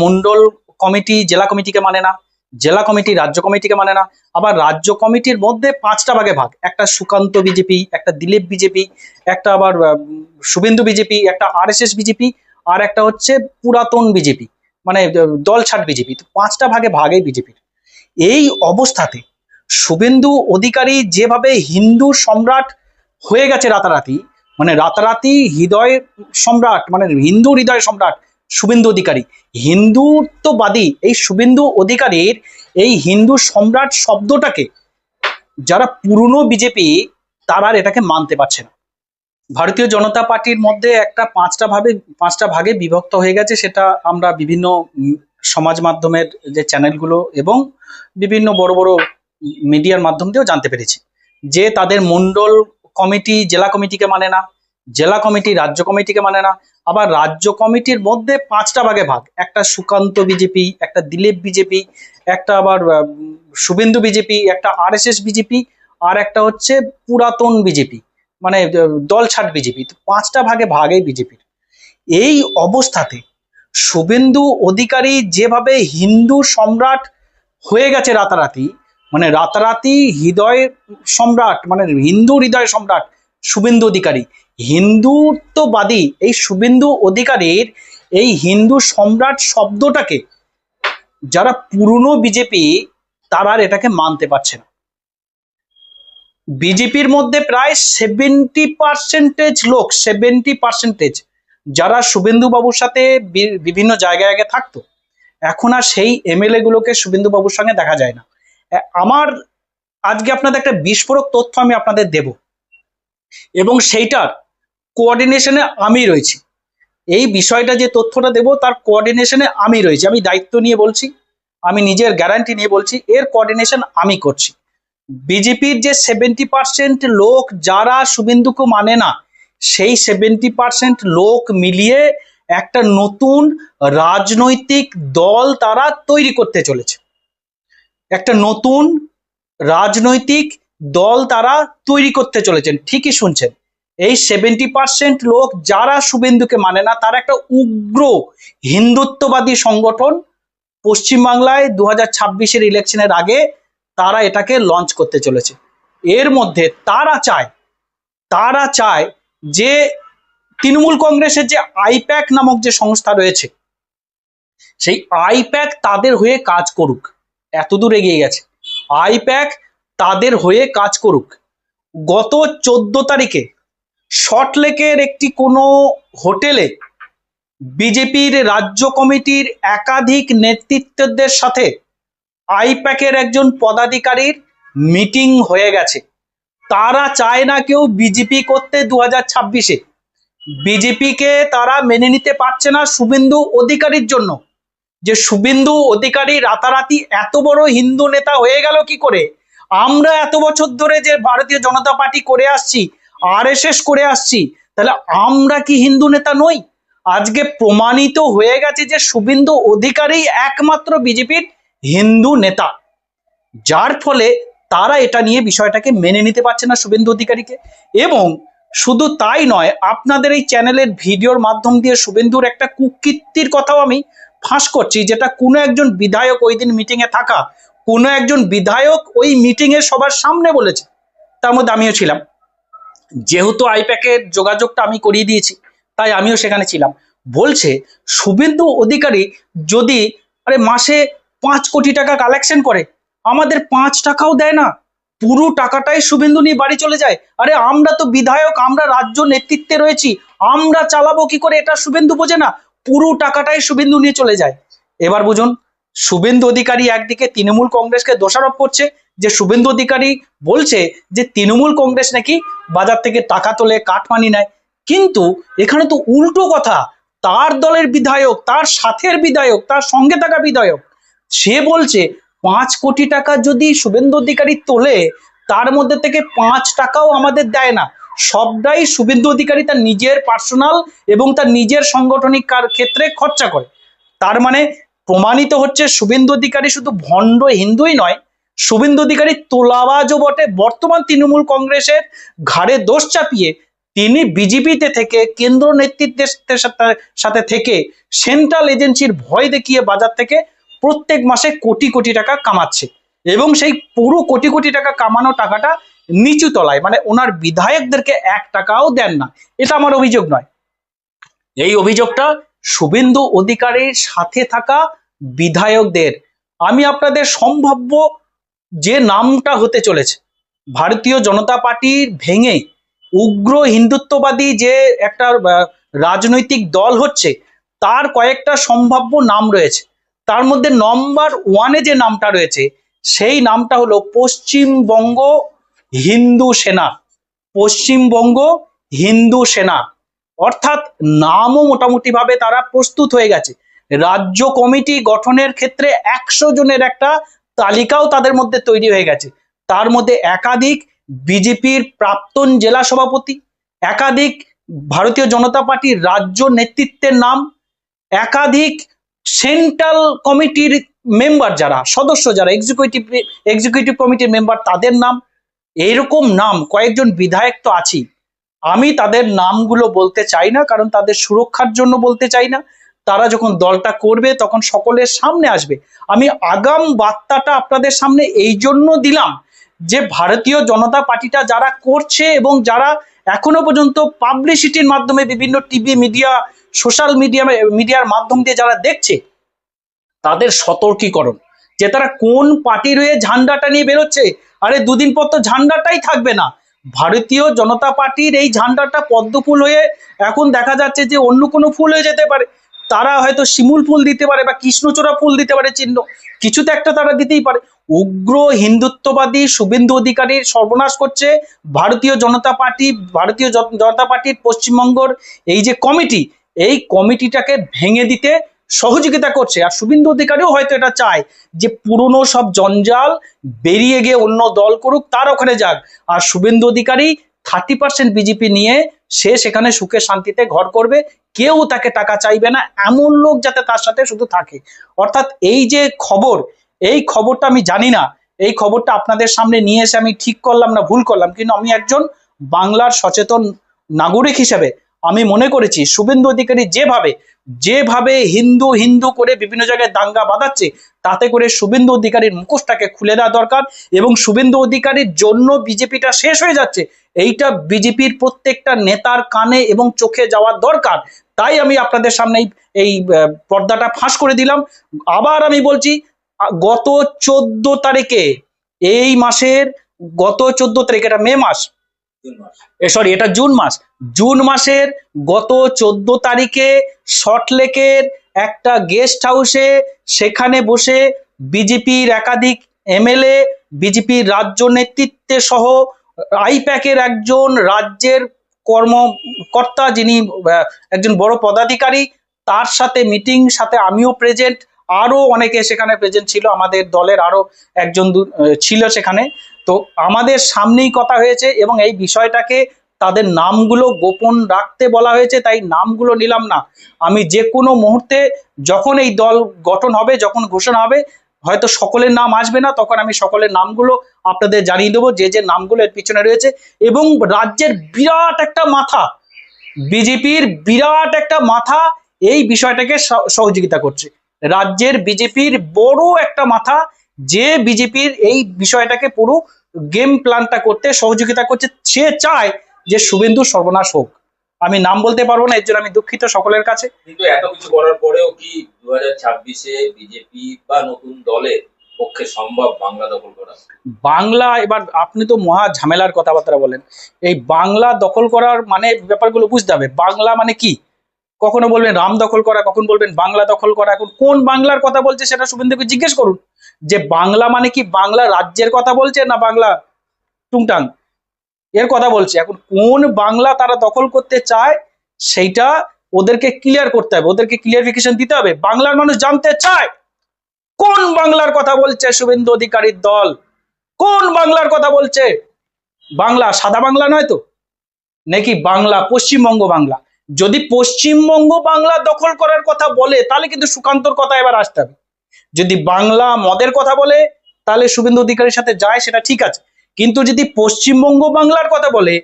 Mondal committee জেলা কমিটিকে মানে না, জেলা কমিটি রাজ্য কমিটিকে মানে না, আবার রাজ্য কমিটির মধ্যে পাঁচটা ভাগে ভাগ। একটা সুকান্ত বিজেপি, একটা দিলীপ বিজেপি, একটা আবার শুভেন্দু বিজেপি, একটা আরএসএস বিজেপি, আর একটা হচ্ছে পুরাতন বিজেপি মানে দল ছাড় বিজেপি। পাঁচটা ভাগে ভাগে বিজেপির। এই অবস্থাতে শুভেন্দু অধিকারী যেভাবে হিন্দু সম্রাট হয়ে গেছে রাতারাতি মানে রাতারাতি হৃদয় সম্রাট মানে হিন্দু হৃদয় সম্রাট শুভেন্দু অধিকারী। হিন্দুত্ববাদী এই শুভেন্দু অধিকারীর এই হিন্দু সম্রাট শব্দটাকে যারা পুরনো বিজেপি, তারা এটাকে মানতে পারছে না। ভারতীয় জনতা পার্টির মধ্যে একটা পাঁচটা ভাবে পাঁচটা ভাগে বিভক্ত হয়ে গেছে, সেটা আমরা বিভিন্ন সমাজ মাধ্যমের যে চ্যানেলগুলো এবং বিভিন্ন বড় বড় মিডিয়ার মাধ্যম দিয়েও জানতে পেরেছি। যে তাদের মন্ডল কমিটি, জেলা কমিটিকে মানে না। জেলা কমিটি, রাজ্য কমিটিকে মানে না, আবার রাজ্য কমিটির মধ্যে পাঁচটা ভাগে ভাগ। একটা সুকান্ত বিজেপি, একটা দিলীপ বিজেপি, একটা আবার শুভেন্দু বিজেপি, একটা আরএসএস বিজেপি, আর একটা হচ্ছে পুরাতন বিজেপি মানে দল ছাড় বিজেপি। পাঁচটা ভাগে ভাগে বিজেপির। এই অবস্থাতে শুভেন্দু অধিকারী যেভাবে হিন্দু সম্রাট হয়ে গেছে রাতারাতি মানে রাতারাতি হৃদয় সম্রাট মানে হিন্দু হৃদয় সম্রাট শুভেন্দু অধিকারী হিন্দুত্ববাদী, এই শুভেন্দু অধিকারীর এই হিন্দু সম্রাট শব্দটাকে যারা পুরনো বিজেপি তারা আর এটাকে মানতে পারছে না। বিজেপির মধ্যে প্রায় সেভেন্টি পার্সেন্টেজ লোক সেভেন্টি পার্সেন্টেজ যারা শুভেন্দু বাবুর সাথে বিভিন্ন জায়গায় আগে থাকতো, এখন আর সেই এমএলএ গুলোকে শুভেন্দু বাবুর সঙ্গে দেখা যায় না। আমার আজকে আপনাদের একটা বিস্ফোরক তথ্য আমি আপনাদের দেব। এবং সেইটার কোঅর্ডিনেশনে আমি রয়েছি। এই বিষয়টা যে তথ্যটা দেব, তার কোঅর্ডিনেশনে আমি রয়েছি। আমি দায়িত্ব নিয়ে বলছি, আমি নিজের গ্যারান্টি নিয়ে বলছি, এর কোঅর্ডিনেশন আমি করছি। বিজেপির যে সেভেন্টি পার্সেন্ট লোক যারা শুভেন্দুকে মানে না, সেই সেভেন্টি পার্সেন্ট লোক মিলিয়ে একটা নতুন রাজনৈতিক দল তারা তৈরি করতে চলেছে। একটা নতুন রাজনৈতিক দল তারা তৈরি করতে চলেছেন। ঠিকই শুনছেন। এই সেভেন্টি পার্সেন্ট লোক যারা শুভেন্দুকে মানে না, তারা একটা উগ্র হিন্দুত্ববাদী সংগঠন পশ্চিমবাংলায় দু হাজার ছাব্বিশের ইলেকশনের আগে তারা এটাকে লঞ্চ করতে চলেছে। এর মধ্যে তারা চায় তারা চায় যে তৃণমূল কংগ্রেসের যে আইপ্যাক নামক যে সংস্থা রয়েছে, সেই আইপ্যাক তাদের হয়ে কাজ করুক। এতদূর এগিয়ে গেছে। আইপ্যাক তাদের হয়ে কাজ করুক। গত চোদ্দ তারিখে শর্টলেকের একটি কোনো হোটেলে বিজেপির রাজ্য কমিটির একাধিক নেতৃত্বদের সাথে আইপ্যাকের একজন পদাধিকারীর মিটিং হয়ে গেছে। তারা চায় না কেউ বিজেপি করতে দু হাজার ছাব্বিশে। বিজেপিকে তারা মেনে নিতে পারছে না শুভেন্দু অধিকারীর জন্য। যে শুভেন্দু অধিকারী রাতারাতি এত বড় হিন্দু নেতা হয়ে গেল কি করে? আমরা এত বছর ধরে যে ভারতীয় জনতা পার্টি করে আসছি আরএসএস করে আসছি, তাহলে আমরা কি হিন্দু নেতা নই? আজকে প্রমাণিত হয়ে গেছে যে শুভেন্দু অধিকারী একমাত্র বিজেপির হিন্দু নেতা। যার ফলে তারা এটা নিয়ে বিষয়টাকে মেনে নিতে পারছে না শুভেন্দু অধিকারীকে। এবং শুধু তাই নয়, আপনাদের এই চ্যানেলের ভিডিওর মাধ্যম দিয়ে শুভেন্দুর একটা কুকীর্তির কথাও আমি ফাঁস করছি, যেটা কোনো একজন বিধায়ক ওই দিন মিটিংয়ে থাকা, কোনো একজন বিধায়ক ওই মিটিংয়ে সবার সামনে বলেছে। তার মধ্যে আমিও ছিলাম। যেহেতু আইপ্যাকের যোগাযোগটা আমি করিয়ে দিয়েছি, তাই আমিও সেখানে ছিলাম। বলছে, শুভেন্দু অধিকারী যদি আরে মাসে পাঁচ কোটি টাকা কালেকশন করে, আমাদের পাঁচ টাকাও দেয় না। পুরো টাকাটাই শুভেন্দু নিয়ে বাড়ি চলে যায়। আরে আমরা তো বিধায়ক, আমরা রাজ্য নেতৃত্বে রয়েছি, আমরা চালাবো কি করে এটা শুভেন্দু বোঝে না। পুরো টাকাটাই শুভেন্দু নিয়ে চলে যায়। এবার বুঝুন, শুভেন্দু অধিকারী একদিকে তৃণমূল কংগ্রেসকে দোষারোপ করছে যে শুভেন্দু অধিকারী বলছে যে তৃণমূল কংগ্রেস নাকি বাজার থেকে টাকা তোলে কাটমানি নেয়। কিন্তু এখানে তো উল্টো কথা, তার দলের বিধায়ক, তার সাথের বিধায়ক, তার সঙ্গে থাকা বিধায়ক, সে বলছে পাঁচ কোটি টাকা যদি শুভেন্দু অধিকারী তোলে, তার মধ্যে থেকে পাঁচ টাকাও আমাদের দেয় না। সবটাই শুভেন্দু অধিকারী তার নিজের পার্সোনাল এবং তার নিজের সাংগঠনিক কার- ক্ষেত্রে খরচা করে। তার মানে প্রমাণিত হচ্ছে শুভেন্দু অধিকারী শুধু ভণ্ড হিন্দুই নয় শুভেন্দু অধিকারী তোলাবাজও বটে। বর্তমান তৃণমূল কংগ্রেসের ঘাড়ে দোষ চাপিয়ে তিনি বিজেপিতে থেকে, কেন্দ্র নেতৃত্বের সাথে- থেকে সেন্ট্রাল এজেন্সির ভয় দেখিয়ে বাজার থেকে প্রত্যেক মাসে কোটি কোটি টাকা কামাচ্ছে। এবং সেই পুরো কোটি কোটি টাকা কামানো টাকাটা নিচু তলায় মানে ওনার বিধায়কদেরকে এক টাকাও দেন না। এটা আমার অভিযোগ নয়। এই অভিযোগটা শুভেন্দু অধিকারীর সাথে থাকা বিধায়কদের। আমি আপনাদের সম্ভাব্য যে নামটা হতে চলেছে, ভারতীয় জনতা পার্টির ভেঙে উগ্র হিন্দুত্ববাদী যে একটা রাজনৈতিক দল হচ্ছে, তার কয়েকটা সম্ভাব্য নাম রয়েছে। তার মধ্যে নম্বর ওয়ানে যে নামটা রয়েছে, সেই নামটা হলো পশ্চিমবঙ্গ হিন্দু সেনা। পশ্চিমবঙ্গ হিন্দু সেনা। অর্থাৎ নামও মোটামুটি ভাবে তারা প্রস্তুত হয়ে গেছে। রাজ্য কমিটি গঠনের ক্ষেত্রে একশো জনের একটা তালিকাও তাদের মধ্যে তৈরি হয়ে গেছে। তার মধ্যে একাধিক বিজেপির প্রাক্তন জেলা সভাপতি, একাধিক ভারতীয় জনতা পার্টির রাজ্য নেতৃত্বের নাম, একাধিক সেন্ট্রাল কমিটির মেম্বার যারা, সদস্য যারা এক্সিকিউটিভ এক্সিকিউটিভ কমিটির মেম্বার তাদের নাম। এইরকম নাম, কয়েকজন বিধায়ক তো আছেই। আমি তাদের নামগুলো বলতে চাই না, কারণ তাদের সুরক্ষার জন্য বলতে চাই না। তারা যখন দলটা করবে তখন সকলের সামনে আসবে। আমি আগাম বার্তাটা আপনাদের সামনে এই জন্য দিলাম যে ভারতীয় জনতা পার্টিটা যারা করছে এবং যারা এখনও পর্যন্ত পাবলিসিটির মাধ্যমে বিভিন্ন টিভি মিডিয়া, সোশ্যাল মিডিয়া, মিডিয়ার মাধ্যম দিয়ে যারা দেখছে, তাদের সতর্কীকরণ। যে তারা কোন পার্টির হয়ে ঝান্ডাটা নিয়ে বেরোচ্ছে, আরে দুদিন পর তো ঝান্ডাটাই থাকবে না। ভারতীয় জনতা পার্টির এই ঝান্ডাটা পদ্ম ফুল হয়ে এখন দেখা যাচ্ছে যে অন্য কোনো ফুল হয়ে যেতে পারে। তারা হয়তো শিমুল ফুল দিতে পারে বা কৃষ্ণচূড়া ফুল দিতে পারে চিহ্ন। কিছু তো একটা তারা দিতেই পারে। উগ্র হিন্দুত্ববাদী শুভেন্দু অধিকারীর সর্বনাশ করছে ভারতীয় জনতা পার্টি, ভারতীয় জনতা পার্টির পশ্চিমবঙ্গর এই যে কমিটি, এই কমিটিটাকে ভেঙে দিতে সহযোগিতা করছে। আর শুভেন্দু অধিকারীও হয়তো এটা চায় যে পুরনো সব জঞ্জাল বেরিয়ে গিয়ে অন্য দল করুক, তার ওখানে যাক। আর Suvendu Adhikari thirty percent BJP নিয়ে সে সেখানে সুখে শান্তিতে ঘর করবে। কেউ তাকে টাকা চাইবে না, এমন লোক যাতে তার সাথে শুধু থাকে। অর্থাৎ এই যে খবর, এই খবরটা আমি জানি না। এই খবরটা আপনাদের সামনে নিয়ে এসে আমি ঠিক করলাম না, ভুল করলাম। কিন্তু আমি একজন বাংলার সচেতন নাগরিক হিসেবে আমি মনে করেছি, শুভেন্দু অধিকারী যেভাবে যেভাবে হিন্দু হিন্দু করে বিভিন্ন জায়গায় দাঙ্গা বাঁধাচ্ছে, তাতে করে শুভেন্দু অধিকারীর মুখোশটাকে খুলে দেওয়া দরকার এবং শুভেন্দু অধিকারীর জন্য বিজেপিটা শেষ হয়ে যাচ্ছে। এইটা বিজেপির প্রত্যেকটা নেতার কানে এবং চোখে যাওয়ার দরকার। তাই আমি আপনাদের সামনে এই- পর্দাটা ফাঁস করে দিলাম। আবার আমি বলছি গত চোদ্দ তারিখে এই মাসের গত চোদ্দ তারিখ এটা মে মাস? সরি এটা জুন মাস। জুন মাসের গত চোদ্দ তারিখে সল্টলেকের একটা গেস্ট হাউসে সেখানে বসে বিজেপির একাধিক এমএলএ বিজেপির রাজ্য নেতৃত্বে সহ আইপ্যাকের একজন রাজ্যের কর্মকর্তা যিনি একজন বড় পদাধিকারী, তার সাথে মিটিং, সাথে আমিও প্রেজেন্ট আরও অনেকে সেখানে প্রেজেন্ট ছিল, আমাদের দলের আরও একজন ছিল সেখানে। তো আমাদের সামনেই কথা হয়েছে এবং এই বিষয়টাকে তাদের নামগুলো গোপন রাখতে বলা হয়েছে, তাই নামগুলো নিলাম না। আমি যে কোনো মুহূর্তে যখন এই দল গঠন হবে, যখন ঘোষণা হবে হয়তো সকলের নাম আসবে না, তখন আমি সকলের নামগুলো আপনাদের জানিয়ে দেবো, যে যে নামগুলো এর পিছনে রয়েছে। এবং রাজ্যের বিরাট একটা মাথা, বিজেপির বিরাট একটা মাথা এই বিষয়টাকে সহ- সহযোগিতা করছে। রাজ্যের বিজেপির বড় একটা মাথা, যে বিজেপির এই বিষয়টাকে পুরো গেম প্ল্যানটা করতে সহযোগিতা করছে। সে চায় যে শুভেন্দু সর্বনাশ হোক। আমি নাম বলতে পারব না এর জন্য আমি দুঃখিত সকলের কাছে। কিন্তু এত কিছু করার পরেও কি দু হাজার ছাব্বিশে বিজেপি বা নতুন দলের পক্ষে সম্ভব বাংলা দখল করা? বাংলা এবার আপনি তো মহা ঝামেলার কথাবার্তা বলেন। এই বাংলা দখল করার মানে ব্যাপারগুলো বুঝতে হবে। বাংলা মানে কি? কখনো বলবেন রাম দখল করা কখন বলবেন বাংলা দখল করা এখন কোন বাংলার কথা বলছে সেটা শুভেন্দুকে জিজ্ঞেস করুন। যে বাংলা মানে কি বাংলা রাজ্যের কথা বলছে না বাংলা টুংটাং? এর কথা বলছে। এখন কোন বাংলা তারা দখল করতে চায়, সেইটা ওদেরকে ক্লিয়ার করতে হবে। ওদেরকে ক্লিয়ারিফিকেশন দিতে হবে। বাংলার মানুষ জানতে চায় কোন বাংলার কথা বলছে শুভেন্দু অধিকারীর দল। কোন বাংলার কথা বলছে? বাংলা সাদা বাংলা নয় তো? নাকি বাংলা পশ্চিমবঙ্গ বাংলা? যদি পশ্চিমবঙ্গ বাংলা দখল করার কথা বলে, তাহলে কিন্তু সুকান্তর কথা এবার আসতে হবে। যদি বাংলা মদের কথা বলে, তাহলে শুভেন্দু অধিকারীর সাথে যায়, সেটা ঠিক আছে। কিন্তু যদি পশ্চিমবঙ্গ বাংলার কথা বলে,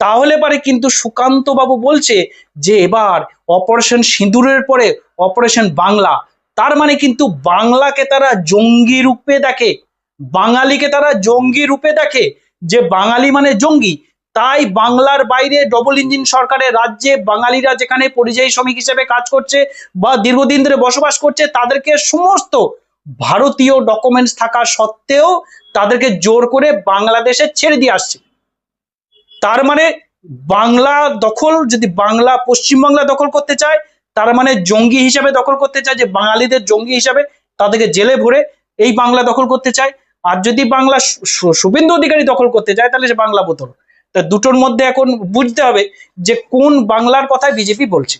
তাহলে পারে কিন্তু সুকান্ত বাবু বলছে যে এবার অপারেশন সিঁদুরের পরে অপারেশন বাংলা। তার মানে কিন্তু বাংলাকে তারা জঙ্গি রূপে দেখে, বাঙালিকে তারা জঙ্গি রূপে দেখে। যে বাঙালি মানে জঙ্গি, তাই বাংলার বাইরে ডবল ইঞ্জিন সরকারের রাজ্যে বাঙালিরা যেখানে পরিযায়ী শ্রমিক হিসেবে কাজ করছে বা দীর্ঘদিন ধরে বসবাস করছে, তাদেরকে সমস্ত ভারতীয় ডকুমেন্টস থাকা সত্ত্বেও তাদেরকে জোর করে বাংলাদেশে ছেড়ে দিয়ে আসছে। তার মানে বাংলা দখল, যদি বাংলা, পশ্চিমবাংলা দখল করতে চায়, তার মানে জঙ্গি হিসাবে দখল করতে চায়, যে বাঙালিদের জঙ্গি হিসাবে তাদেরকে জেলে ভরে এই বাংলা দখল করতে চায়। আর যদি বাংলা শুভেন্দু অধিকারী দখল করতে চায়, তাহলে সে বাংলা বোতল। তা দুটোর মধ্যে এখন বুঝতে হবে যে কোন বাংলার কথায় বিজেপি বলছে।